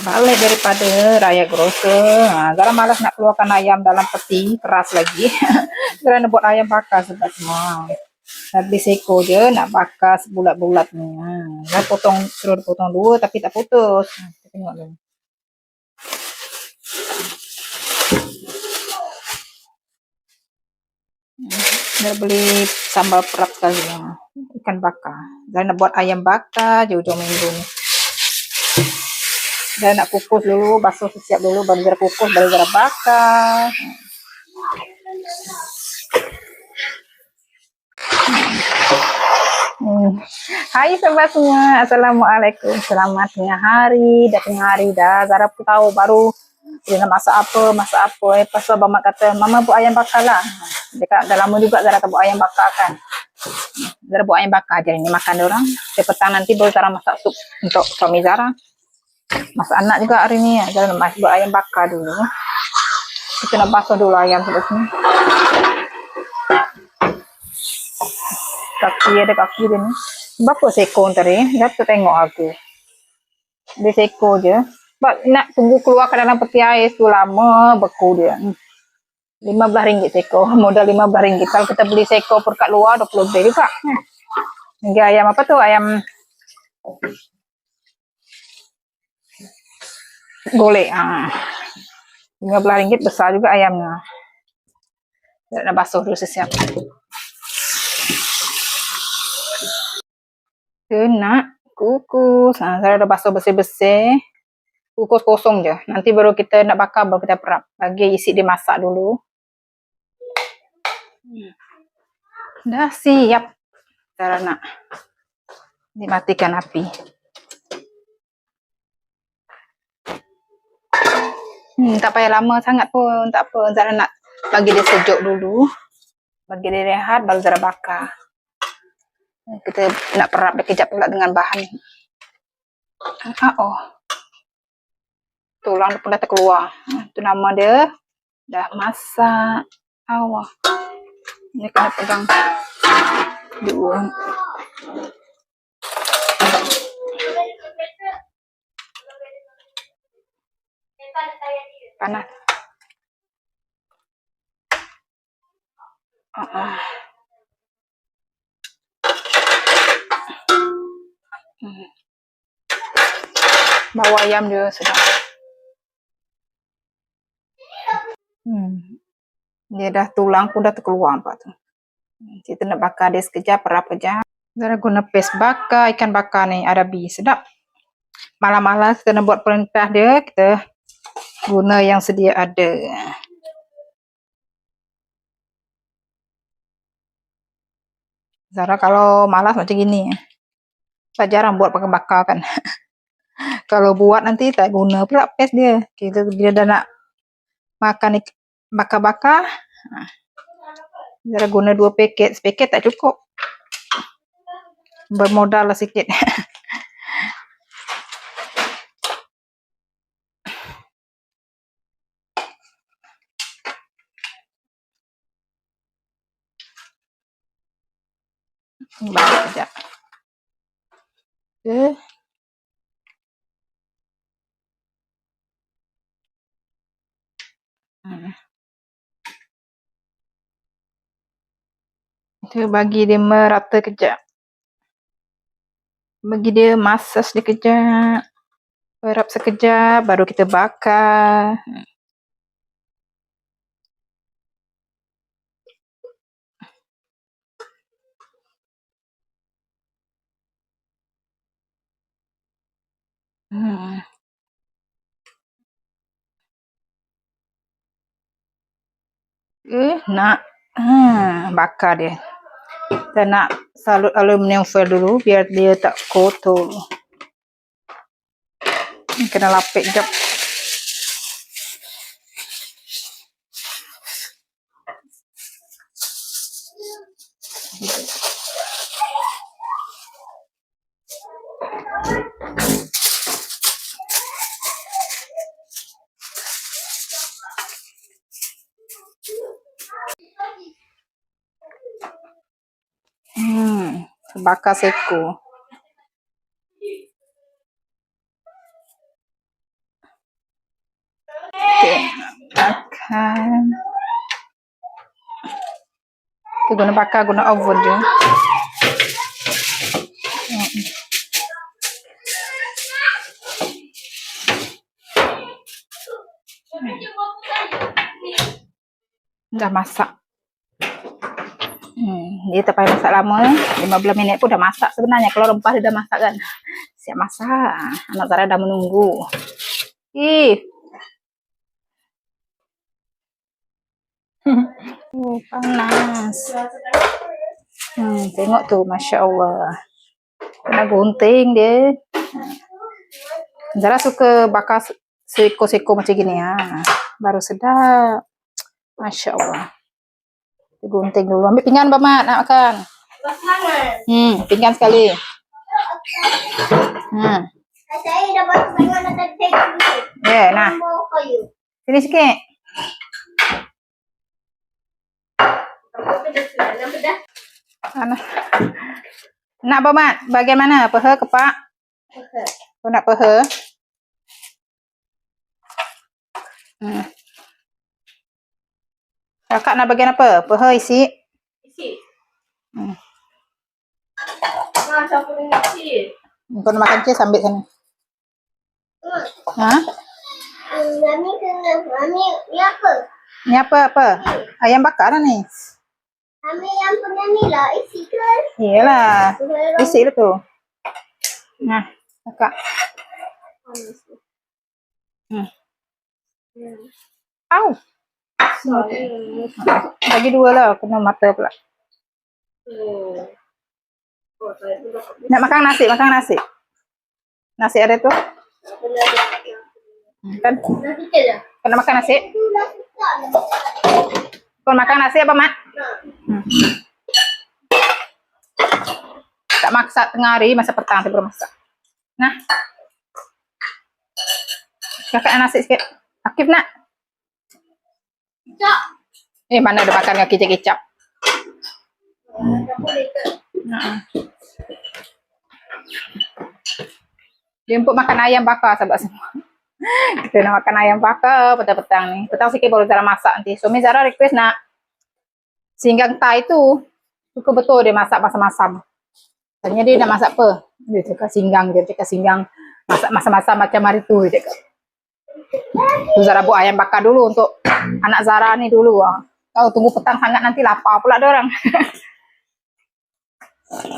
balik daripada raya grocer. Ha, Zara malas nak keluarkan ayam dalam peti, keras lagi. Zara nak buat ayam bakar sebab semua. Dah beli seko je, nak bakar sebulat-bulat ni. Ha. Zara potong, suruh potong dua tapi tak putus. Ha, kita tengok dulu. Zara beli sambal perap kali ha. Ikan bakar. Zara nak buat ayam bakar je hujung minggu ni. Dah nak kukus dulu, basuh siap dulu baru Zara kukus, baru Zara bakar. Hmm. Hai sahabat semua, Assalamualaikum. Selamat tengah hari, dah tengah hari dah. Zara pun tahu baru dia masak apa, masak apa. Eh, pasal Abang Mak kata, Mama buat ayam bakar lah. Dia kata, dah lama juga Zara tak buat ayam bakar kan. Zara buat ayam bakar je ni makan dia orang. Dia petang nanti baru Zara masak sup untuk suami Zara. Masak anak juga hari ni. Zara nak buat ayam bakar dulu. Kita nak basuh dulu ayam sebelah sini. Kaki ada kaki dia ni. Berapa sekor tadi? Datuk tengok aku. Dia sekor je. Sebab nak tunggu keluarkan dalam peti air tu lama beku dia. Hmm. RM15 sekor. Modal RM15. Kalau kita beli sekor per kat luar, RM20 lebih juga. Hmm. Hingga ayam apa tu? Ayam golek. Ha. RM15 besar juga ayamnya. Nak nak basuh dulu sesiap. Kita nak kukus. Ha, Zara dah basuh bersih-bersih. Kukus kosong je. Nanti baru kita nak bakar, baru kita perap. Bagi isi dia masak dulu. Hmm. Dah siap. Zara nak dimatikan api. Hmm, tak payah lama sangat pun. Tak apa. Zara nak bagi dia sejuk dulu. Bagi dia rehat, baru Zara bakar. Kita nak perap dia kejap pula dengan bahan. Ah, oh. Tulang pun dah terkeluar. Itu nama dia. Dah masak. Awah. Ini kena pegang dua. Panas. Uh -uh. Hmm. Bau ayam dia sedap. Hmm. Dia dah tulang pun dah terkeluar nampak tu. Kita nak bakar dia sekejap, perap kejap. Zara guna paste bakar ikan bakar ni Arabi. Sedap. Malam-malam kita nak buat perintah dia, kita guna yang sedia ada. Zara kalau malas macam gini. Saya jarang buat pakai bakar kan. kalau buat nanti tak guna pula paste dia. Kita bila dah nak makan bakar-bakar, ha, Zara guna dua paket. Sepaket tak cukup. Bermodal lah sikit. Balik kejap. Okay. Hmm. Kita bagi dia merata kejap. Bagi dia masas dia kejap. Perap sekejap, baru kita bakar. Hmm. Eh, nak hmm, bakar dia. Kita nak salut aluminium foil dulu biar dia tak kotor. Kena lapik jap. Seko. Makan. Tu guna bakar guna oven je. Dah masak. Dia tak payah masak lama eh. 15 minit pun dah masak sebenarnya. Kalau rempah dia dah masak kan. Siap masak. Anak Zara dah menunggu. Ih. oh, panas. Hmm, tengok tu. Masya Allah. Kena gunting dia. Zara suka bakar seko-seko macam gini ya. Baru sedap. Masya Allah. Gunting dulu. Ambil pinggan Mat nak makan. Hmm, pinggan sekali. Hmm. Saya dah basuh tangan dan tadi saya dulu. Ya, nah. Sini sikit. Apa? Sana. Nak Mbak Mat? Bagian mana? Peha, kepak? Okey. Kau nak peha? Hmm. Kakak nak bagian apa? Peha isi? Isi. Hmm. Ha, siapa dengan isi? Kau nak makan cheese ambil sana. Hmm. Ha? Hmm, Mami kena, Mami, ni apa? Ni apa apa? Ayam bakar lah ni. Mami yang punya ni lah, isi ke? Iyalah. Boleh Isi lah tu. Nah, kakak. Hmm. Hmm. Au. Sorry. Bagi dua lah. Kena mata pula. Hmm. Saya Nak makan nasi? Makan nasi. Nasi ada tu? Kan? Nak makan nasi? Kau makan nasi apa, Mat? Hmm. Tak masak tengah hari, masa petang baru masak. Nah. Kakak nak nasi sikit. Akif nak? Eh, mana ada makan dengan kicap-kicap? Tak boleh ke? Ha. Dia empuk makan ayam bakar sahabat semua. Kita nak makan ayam bakar petang-petang ni. Petang sikit baru Zara masak nanti. Suami Zara request nak singgang Thai tu. Suka betul dia masak masam-masam. Tanya dia nak masak apa? Dia cakap singgang. Dia cakap singgang masak masam-masam macam hari tu. Dia cakap. Tu Zara buat ayam bakar dulu untuk anak Zara ni dulu. ah. Tahu tunggu petang sangat nanti lapar pula dia orang.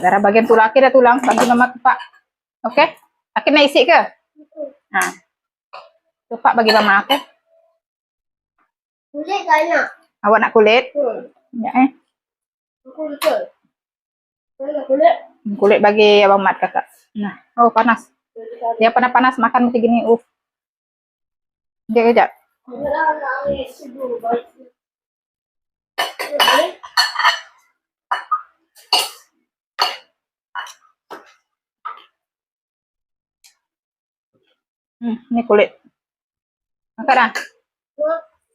Darah bagian tulang akhir dah tulang. Bagi mama kepak. Okey? Akhir nak isi ke? Ha. Kepak bagi mama, okey? Kulit tak nak. Awak nak kulit? Hmm. Ya eh. Aku betul. Kau nak kulit? Hmm, Kulit bagi abang mat kakak. Nah. Oh, panas. Dia panas-panas makan macam gini. Uh. Sekejap, kejap. Hmm, ni kulit. Makan dah.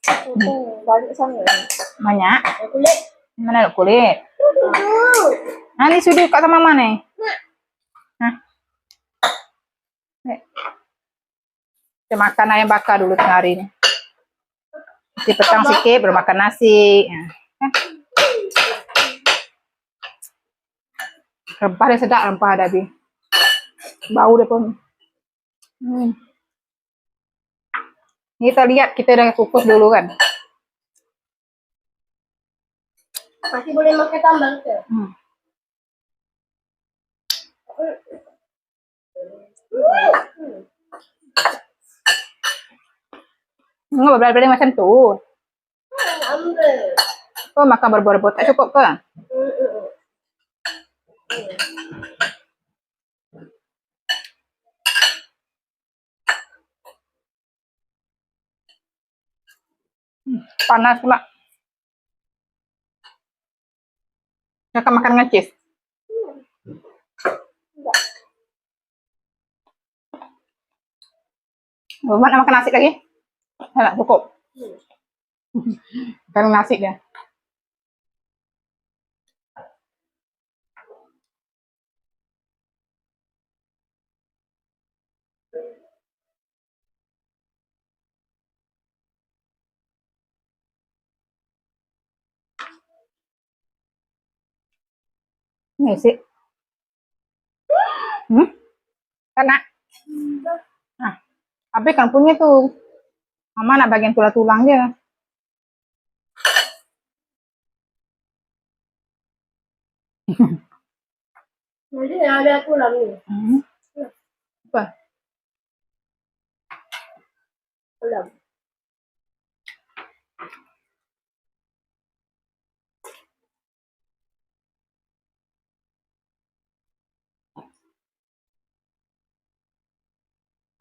Hmm. Banyak sangat. Banyak. Kulit. Mana ada kulit? Ha, ni sudu kat sama mama ni. Ha. Kita makan ayam bakar dulu tengah hari ni. Nanti petang sikit baru makan nasi. Ha. Ha. Rempah dia sedap rempah dah habis. Bau dia pun. Hmm. Ni kita lihat kita dah kukus dulu kan. Masih boleh makan tambal ke? Hmm. Enggak berbalik macam tu. Ambil. Oh, makan berburu-buru tak cukup ke? Hmm, hmm, hmm. Panas pula. Kakak makan dengan cheese. Mak nak makan nasi lagi? Dah nak cukup. Hmm. Kalau nasi dia. Ini sih. Hmm? Kan nak? Nah, ah. habis kan punya tuh. Mama nak bagian tulang-tulang je. Nanti ada tulang ni. Hmm. Apa? Tulang.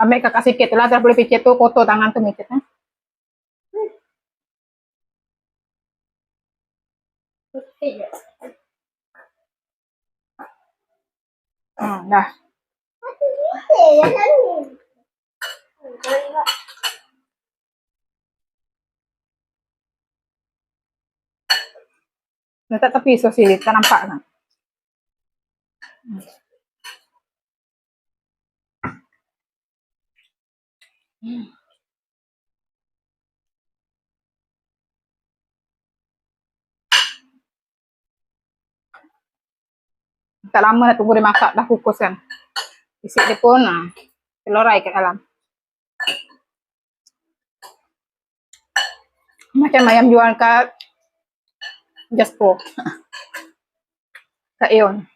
Ambil kakak sikit tu lah, terus boleh picit tu, kotor tangan tu micit. Eh? Je. Hmm, dah. Ni. Letak tepi so sini, tak nampak kan? Tak lama nak tunggu dia masak, dah kukus kan. Isi dia pun, ah, telorai kat dalam. Macam ayam jual kat Jaspo. Kat Aeon.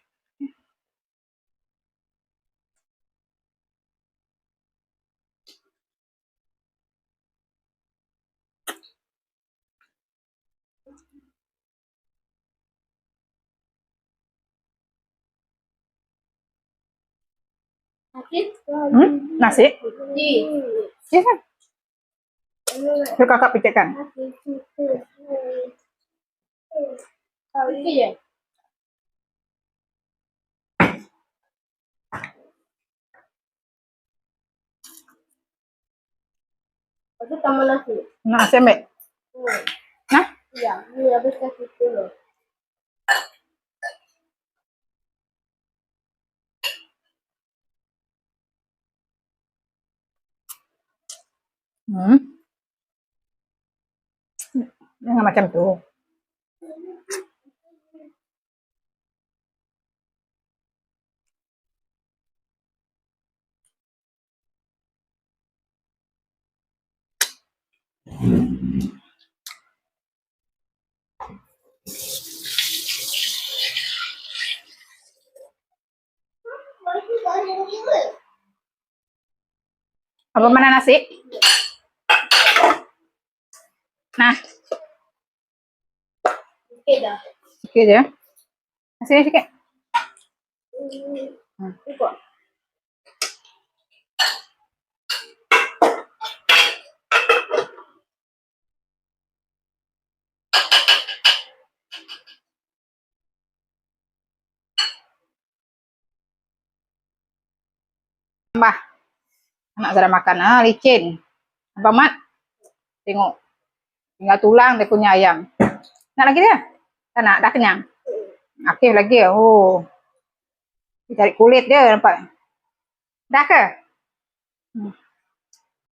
Hmm? Nasi? Ya kan? Suruh kakak picitkan. Okey je. Lepas tu tambah nasi. Nasi ambil? Hmm. Nah? Ya, ni habis kasih dulu. Hmm. Jangan macam tu. Apa mana nasi? Nah, Okey dah. Sikit je. Nasi ni sikit. Hmm. Cukup. Tambah. Anak Zara makan. Ah, licin. Abang Mat. Tengok. Tinggal tulang dia punya ayam. Nak lagi dia? Tak nak? Dah kenyang? Aktif lagi. Oh. Dia cari kulit dia nampak. Dah ke? Hmm.